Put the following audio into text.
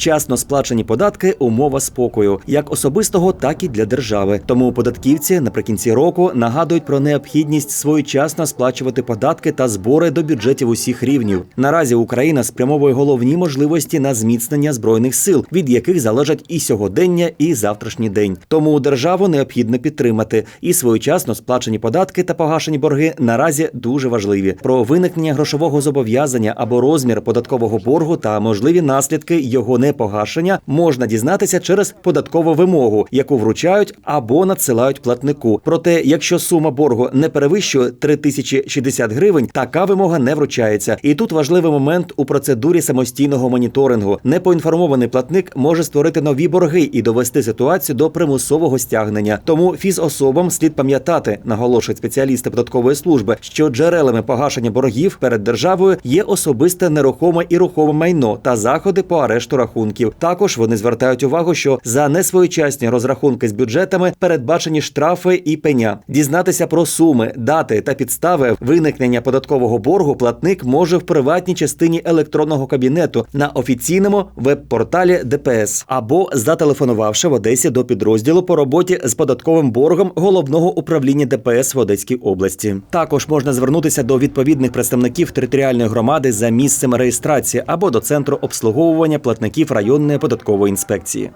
Вчасно сплачені податки умова спокою, як особистого, так і для держави. Тому податківці наприкінці року нагадують про необхідність своєчасно сплачувати податки та збори до бюджетів усіх рівнів. Наразі Україна спрямовує головні можливості на зміцнення збройних сил, від яких залежать і сьогодення, і завтрашній день. Тому державу необхідно підтримати і своєчасно сплачені податки та погашені борги наразі дуже важливі. Про виникнення грошового зобов'язання або розмір податкового боргу та можливі наслідки його непогашення можна дізнатися через податкову вимогу, яку вручають або надсилають платнику. Проте, якщо сума боргу не перевищує 3060 гривень, така вимога не вручається. І тут важливий момент у процедурі самостійного моніторингу. Непоінформований платник може створити нові борги і довести ситуацію до примусового стягнення. Тому фізособам слід пам'ятати, наголошують спеціалісти податкової служби, що джерелами погашення боргів перед державою є особисте нерухоме і рухоме майно та заходи по арешту рахунків. Також вони звертають увагу, що за несвоєчасні розрахунки з бюджетами передбачені штрафи і пеня. Дізнатися про суми, дати та підстави виникнення податкового боргу платник може в приватній частині електронного кабінету на офіційному веб-порталі ДПС або зателефонувавши в Одесі до підрозділу по роботі з податковим боргом головного управління ДПС в Одеській області. Також можна звернутися до відповідних представників територіальної громади за місцем реєстрації або до центру обслуговування платників районної податкової інспекції.